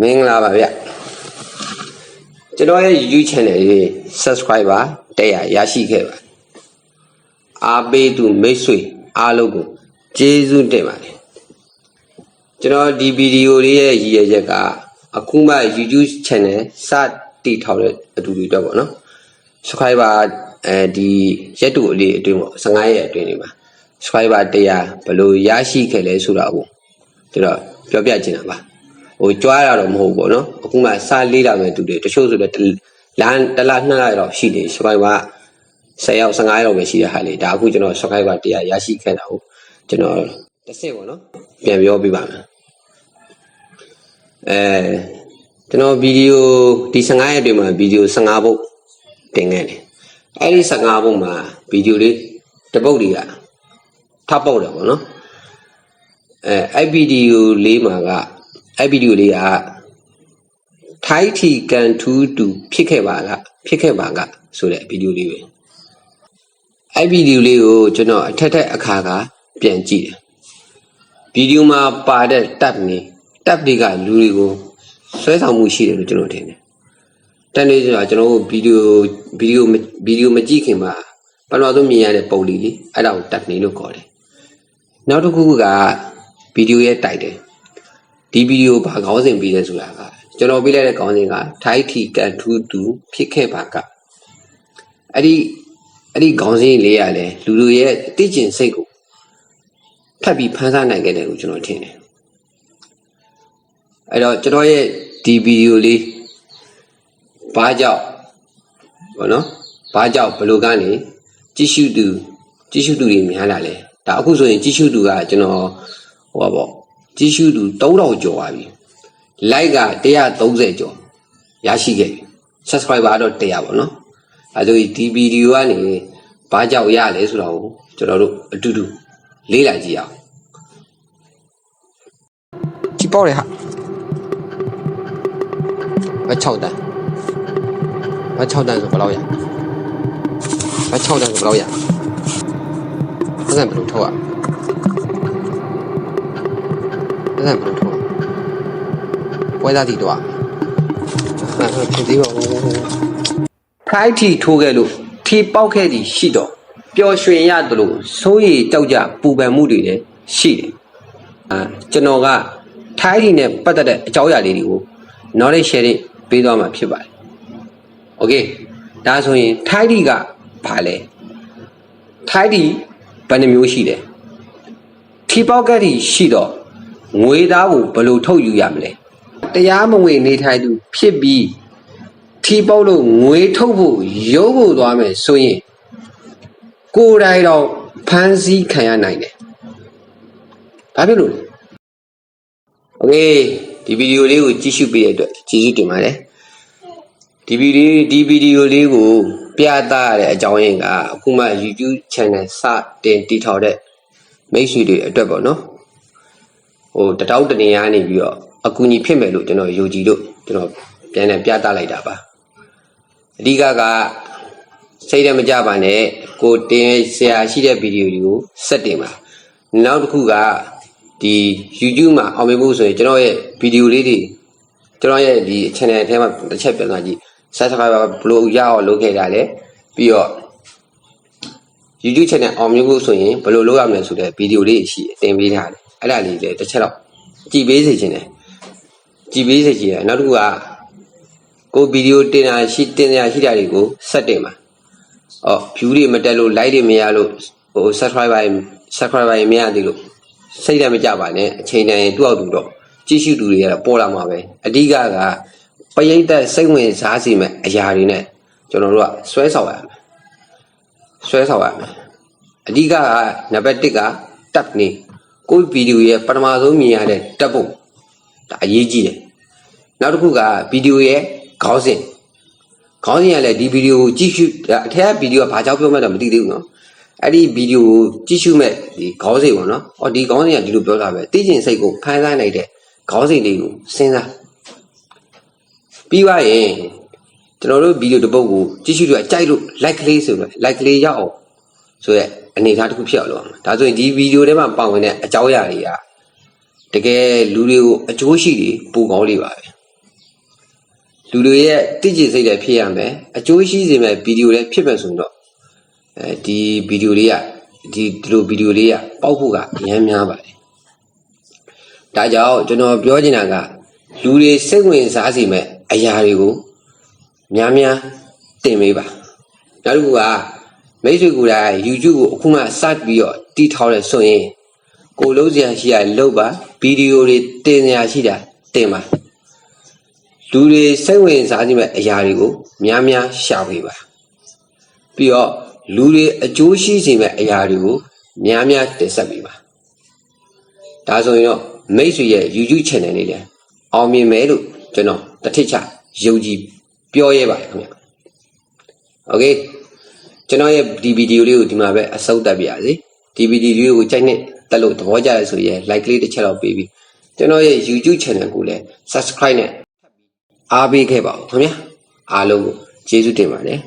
မင်္ဂလာပါဗျကျွန်တော်ရဲ့ YouTube channel လေး subscriber တက်ရရရှိခဲ့ပါအားပေးသူမိတ်ဆွေအားလုံးကိုကျေးဇူးတင်ပါတယ်ကျွန်တော်ဒီဗီဒီယိုလေးရဲ့ရည်ရွယ်ချက်ကအခုမှ YouTube channel စတည်ထောင်တဲ့အတူတူတော့ပေါ့နော် subscriber အဲဒီရက်တူအလေးအတွင်းပေါ့15ရက်အတွင်းနေမှာ subscriber တရားဘယ်လိုရရှိခဲ့လဲဆိုတာကိုကျွန်တော်ပြောပြချင်တာပါ ဟိုကြွားတာတော့မဟုတ်ဘူးပေါ့နော်အခုမှစလေးလာမယ်သူတွေတချို့ဆိုတော့လမ်းတစ်လနှစ်လတော့ရှိတယ် subscriber 10ရောက်15ရောက်ပဲရှိတဲ့ဟာလေဒါအခုကျွန်တော် subscriber တရားရရှိခဲ့တာကိုကျွန်တော်တစ်ဆင့်ပေါ့နော်ပြန်ပြောပြပါမယ်အဲကျွန်တော်ဗီဒီယိုဒီ15ရက်တွင်မှာဗီဒီယို15ပုတ်တင်ခဲ့တယ်အဲ့ဒီ15ပုတ်မှာဗီဒီယိုလေးတစ်ပုတ်တွေကထပ်ပုတ်တယ်ပေါ့နော်အဲအဲ့ဗီဒီယိုလေးမှာက အဲ့ဗီဒီယိုလေးကထိုင်းထီကန်ထူးတူဖြစ်ခဲ့ပါလားဖြစ်ခဲ့ပါကဆိုတဲ့ဗီဒီယိုလေးပဲအဲ့ဗီဒီယိုလေးကိုကျွန်တော်အထက်ထက်အခါကပြန်ကြည့်တယ်ဗီဒီယိုမှာပါတဲ့ tab နေ tab တွေကလူတွေကိုဆွဲဆောင်မှုရှိတယ်လို့ကျွန်တော်ထင်တယ်တန်လေးဆိုတာကျွန်တော်တို့ဗီဒီယိုဗီဒီယိုဗီဒီယိုမကြည့်ခင်မှာပထမဆုံးမြင်ရတဲ့ပုံလေးလေအဲ့ဒါကို tab နေလို့ခေါ်တယ်နောက်တစ်ခုကဗီဒီယိုရဲ့ title ဒီဗီဒီယိုဘာခေါင်းစဉ်ပြီးလဲဆိုတာကကျွန်တော်ပြလိုက်တဲ့ခေါင်းစဉ်ကထိုက်ထီကန်ထူးတူဖြစ်ခဲ့ပါကအဲ့ဒီအဲ့ဒီခေါင်းစဉ်လေးရလဲလူလူရဲ့အသိကျင်စိတ်ကိုဖတ်ပြီးဖန်ဆားနိုင်ခဲ့တယ်လို့ကျွန်တော်ထင်တယ်အဲ့တော့ကျွန်တော်ရဲ့ဒီဗီဒီယိုလေးဘာကြောင့်ဘောနော်ဘာကြောင့်ဘယ်လိုကနေကြည့်ရှုသူကြည့်ရှုသူတွေများလာလဲဒါအခုဆိုရင်ကြည့်ရှုသူကကျွန်တော်ဟိုပါပေါ့ ကြည့်ရှုသူ3000ကျော်ပါပြီ like က130ကျော်ရရှိခဲ့ပြီ subscriber တော့100ပေါ့နော်အဲဆိုဒီဗီဒီယိုကနေဘာကြောက်ရလဲဆိုတာကိုကျွန်တော်တို့အတူတူလေ့လာကြည့်အောင်ကြည့်ပေါ့လေဟာမ6တန်းမ6တန်းဆိုဘယ်လောက်ရမ6တန်းဆိုဘယ်လောက်ရပတ်စံဘယ်လိုထုတ်ရ က်ဆက်ဘလို့ထိုးပွဲသားစီတော့ဖြစ်သေးပါဘူးခိုက်ထီထိုးခဲ့လို့ထီပေါက်ခဲ့သည်ရှိတော့ပျော်ရွှင်ရတယ်လို့စိုးရိမ်ကြောက်ကြပူပန်မှုတွေလည်းရှိတယ်အာကျွန်တော်ကထိုင်းထီနဲ့ပတ်သက်တဲ့အကြောင်းအရာလေးတွေကို knowledge sharing ပေးသွားမှာဖြစ်ပါတယ် okay ဒါဆိုရင်ထိုင်းထီကဘာလဲထိုင်းထီဘယ်နှမျိုးရှိလဲထီပေါက်ကက်ထီရှိတော့ ငွေသားကိုဘယ်လိုထုတ်ယူရမလဲတရားမဝင်နေထိုင်သူဖြစ်ပြီးထီပေါက်လို့ငွေထုတ်ဖို့ရုပ်ဖို့သွားမယ်ဆိုရင်ကိုယ်တိုင်တော့ဖမ်းဆီးခံရနိုင်တယ်။ဘာဖြစ်လို့လဲ။ Okay ဒီဗီဒီယိုလေးကိုကြည့်ရှုပေးတဲ့အတွက်ကျေးဇူးတင်ပါတယ်။ဒီဗီဒီယိုဒီဗီဒီယိုလေးကိုပြသရတဲ့အကြောင်းရင်းကအခုမှ YouTube channel စတင်တည်ထောင်တဲ့မိတ်ဆွေတွေအတွက်ပေါ့နော်။ ဟိုတတောက်တနေရနေပြီးတော့အကူအညီဖြစ်မယ်လို့ကျွန်တော်ယုံကြည်လို့ကျွန်တော်ပြန်လည်ပြသလိုက်တာပါ။အဓိကကစိတ်ရမကြပါနဲ့ကိုတင်ဆရာရှိတဲ့ဗီဒီယိုတွေကိုဆက်တင်ပါနောက်တစ်ခုကဒီ YouTube မှာအောင်မြင်ဖို့ဆိုရင်ကျွန်တော်ရဲ့ဗီဒီယိုလေးတွေကျွန်တော်ရဲ့ဒီ channel ထဲမှာတစ်ချက်ပြန်သွားကြည့် subscriber ဘလို့ရအောင်လုပ်ခဲ့တာလဲပြီးတော့ YouTube channel အောင်မြင်ဖို့ဆိုရင်ဘယ်လိုလုပ်ရမလဲဆိုတဲ့ဗီဒီယိုလေးရှိတင်ပေးထားတယ် အဲ့ဒါလေးလည်းတစ်ချက်တော့ကြည့်ပေးစေချင်တယ်ကြည့်ပေးစေချင်တယ်နောက်တစ်ခုကကိုဗီဒီယိုတင်တာရှိတင်တာရှိတာတွေကိုဆက်တင်ပါအော် view တွေမတက်လို့ like တွေမရလို့ဟို subscriber တွေ subscriber တွေမရသေးလို့စိတ်လည်းမကြပါနဲ့အချိန်တိုင်းသူ့အောက်သူတော့ကြည့်ရှုသူတွေကတော့ပေါ်လာမှာပဲအဓိကကပရိသတ်စိတ်ဝင်စားစေမဲ့အရာတွေနဲ့ကျွန်တော်တို့ကဆွဲဆောင်ရမယ်ဆွဲဆောင်ရမယ်အဓိကကနံပါတ်1က tab နေ ကိုယ့်ဗီဒီယိုရဲ့ပထမဆုံးမြင်ရတဲ့တက်ဖို့ဒါအရေးကြီးတယ်နောက်တစ်ခုကဗီဒီယိုရဲ့ခေါင်းစဉ်ခေါင်းစဉ်ကလည်းဒီဗီဒီယိုကိုကြည့်ရှုအထက်ကဗီဒီယိုကဘာကြောင့်ပြောမှန်းတော့မသိသေးဘူးနော်အဲ့ဒီဗီဒီယိုကိုကြည့်ရှုမဲ့ဒီခေါင်းစဉ်ပေါ့နော်။အော်ဒီခေါင်းစဉ်ကဒီလိုပြောတာပဲ။သိကျင်စိတ်ကိုဖန်ဆန်းလိုက်တဲ့ခေါင်းစဉ်လေးကိုစဉ်းစား။ပြီးသွားရင်ကျွန်တော်တို့ဗီဒီယိုတစ်ပုဒ်ကိုကြည့်ရှုလို့ကြိုက်လို့ like ကလေးဆိုလို့ like ကလေးရအောင်ဆိုရက် အနေအထားတစ်ခုဖြစ်အောင်လုပ်ရမှာဒါဆိုရင်ဒီဗီဒီယိုထဲမှာပါဝင်တဲ့အကြောင်းအရာတွေကတကယ်လူတွေကိုအကျိုးရှိတွေပူကောင်းလေးပါပဲလူတွေရဲ့တိကျစိတ်လည်းဖြစ်ရမယ်အကျိုးရှိစေမဲ့ဗီဒီယိုလည်းဖြစ်မယ်ဆိုရင်တော့အဲဒီဗီဒီယိုလေးကဒီဒီလိုဗီဒီယိုလေးကပေါက်ဖို့ကအများများပါတယ်ဒါကြောင့်ကျွန်တော်ပြောချင်တာကလူတွေစိတ်ဝင်စားစေမဲ့အရာတွေကိုများများတင်ပေးပါနောက်တစ်ခုက မိတ်ဆွေကိုယ်တိုင် YouTube ကိုအခုမှစပြီးတော့တီးထောင်ရဆိုရင်ကိုလုံးစရာရှိရလုပ်ပါဗီဒီယိုတွေတင်စရာရှိတာတင်ပါလူတွေစိတ်ဝင်စားကြည့်မဲ့အရာတွေကိုများများရှာပေးပါပြီးတော့လူတွေအကျိုးရှိစေမဲ့အရာတွေကိုများများတင်ဆက်ပေးပါဒါဆိုရင်တော့မိတ်ဆွေရဲ့ YouTube channel လေးလည်းအောင်မြင်မယ်လို့ကျွန်တော်တထစ်ချယုံကြည်ပြောရဲပါတယ်ခင်ဗျာ okay ကျွန်တော်ရဲ့ဒီဗီဒီယိုလေးကိုဒီမှာပဲအဆုံးသတ်ပြရစီဒီဗီဒီယိုလေးကိုကြိုက်နဲ့တက်လို့သဘောကျရဆိုရင် like လေးတစ်ချက်တော့ပေးပြီးကျွန်တော်ရဲ့ YouTube channel ကိုလည်း subscribe နဲ့အားပေးခဲ့ပါဦးခင်ဗျာအားလုံးကိုကျေးဇူးတင်ပါတယ်